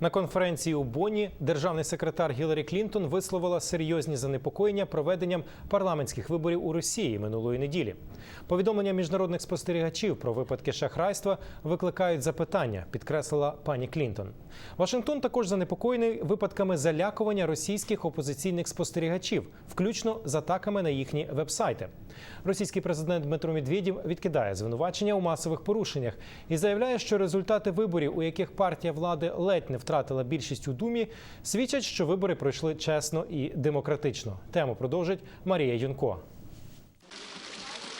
На конференції у Бонні державний секретар Гіларі Клінтон висловила серйозні занепокоєння проведенням парламентських виборів у Росії минулої неділі. Повідомлення міжнародних спостерігачів про випадки шахрайства викликають запитання, підкреслила пані Клінтон. Вашингтон також занепокоєний випадками залякування російських опозиційних спостерігачів, включно з атаками на їхні вебсайти. Російський президент Дмитро Медведєв відкидає звинувачення у масових порушеннях і заявляє, що результати виборів, у яких партія влади ледь не втратила більшість у думі, свідчать, що вибори пройшли чесно і демократично. Тему продовжить Марія Юнко.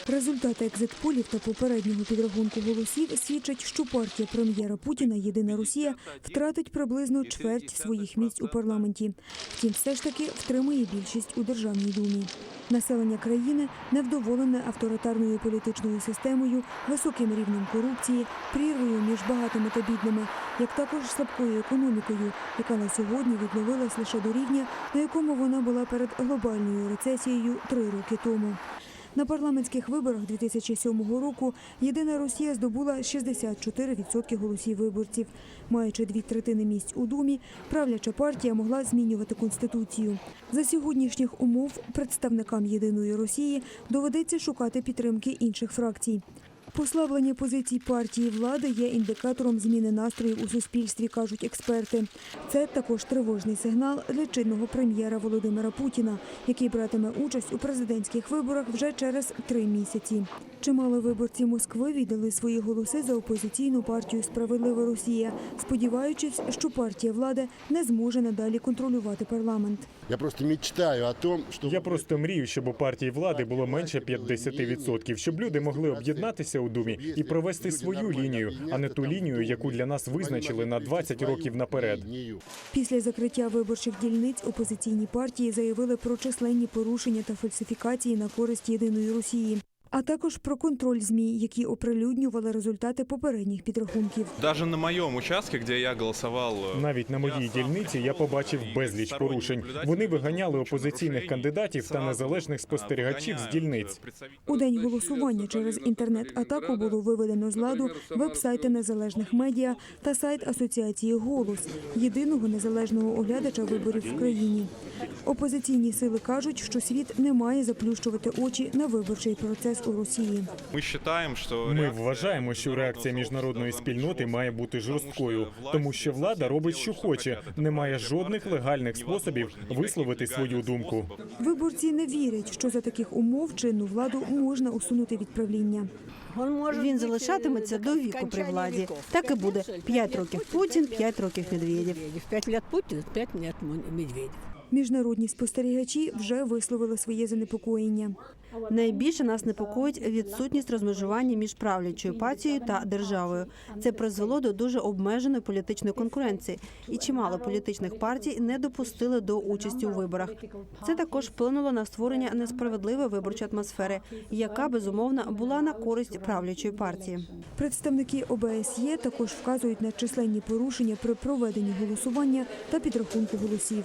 Результати екзитполів та попереднього підрахунку голосів свідчать, що партія прем'єра Путіна Єдина Росія втратить приблизно чверть своїх місць у парламенті. Втім, все ж таки втримує більшість у державній думі. Населення країни невдоволене авторитарною політичною системою, високим рівнем корупції, прірвою між багатими та бідними, як також слабкою економікою, яка на сьогодні відновилась лише до рівня, на якому вона була перед глобальною рецесією три роки тому. На парламентських виборах 2007 року єдина Росія здобула 64% голосів виборців. Маючи дві третини місць у думі, правляча партія могла змінювати конституцію. За сьогоднішніх умов представникам єдиної Росії доведеться шукати підтримки інших фракцій. Послаблення позицій партії влади є індикатором зміни настроїв у суспільстві, кажуть експерти. Це також тривожний сигнал для чинного прем'єра Володимира Путіна, який братиме участь у президентських виборах вже через три місяці. Чимало виборців Москви віддали свої голоси за опозиційну партію Справедлива Росія, сподіваючись, що партія влади не зможе надалі контролювати парламент. Я просто мечтаю о том, что... Я просто мрію, щоб у партії влади було менше 50%, щоб люди могли об'єднатися у думі і провести свою лінію, а не ту лінію, яку для нас визначили на 20 років наперед. Після закриття виборчих дільниць опозиційні партії заявили про численні порушення та фальсифікації на користь єдиної Росії. А також про контроль змі, які оприлюднювали результати попередніх підрахунків. Даже на моем участке, где я голосовал... э, Навіть на моїй дільниці я побачив безліч порушень. Вони виганяли опозиційних кандидатів та незалежних спостерігачів з дільниць. У день голосування через інтернет-атаку було виведено з ладу веб-сайти незалежних медіа та сайт Асоціації Голос єдиного незалежного оглядача виборів в країні. Опозиційні сили кажуть, що світ не має заплющувати очі на виборчий процес у Росії. Мы считаем, что... Ми вважаємо, що реакція міжнародної спільноти має бути жорсткою, тому що влада робить, що хоче. Немає жодних легальних способів висловити свою думку. Виборці не вірять, що за таких умов чинну владу можна усунути від правління. Він залишатиметься до віку при владі. Так і буде. П'ять років Путін, п'ять років Медведєв. Пять лет Путин, пять лет Медведев. Міжнародні спостерігачі вже висловили своє занепокоєння. Найбільше нас непокоїть відсутність розмежування між правлячою партією та державою. Це призвело до дуже обмеженої політичної конкуренції, і чимало політичних партій не допустили до участі у виборах. Це також вплинуло на створення несправедливої виборчої атмосфери, яка безумовно була на користь правлячої партії. Представники ОБСЄ також вказують на численні порушення при проведенні голосування та підрахунку голосів.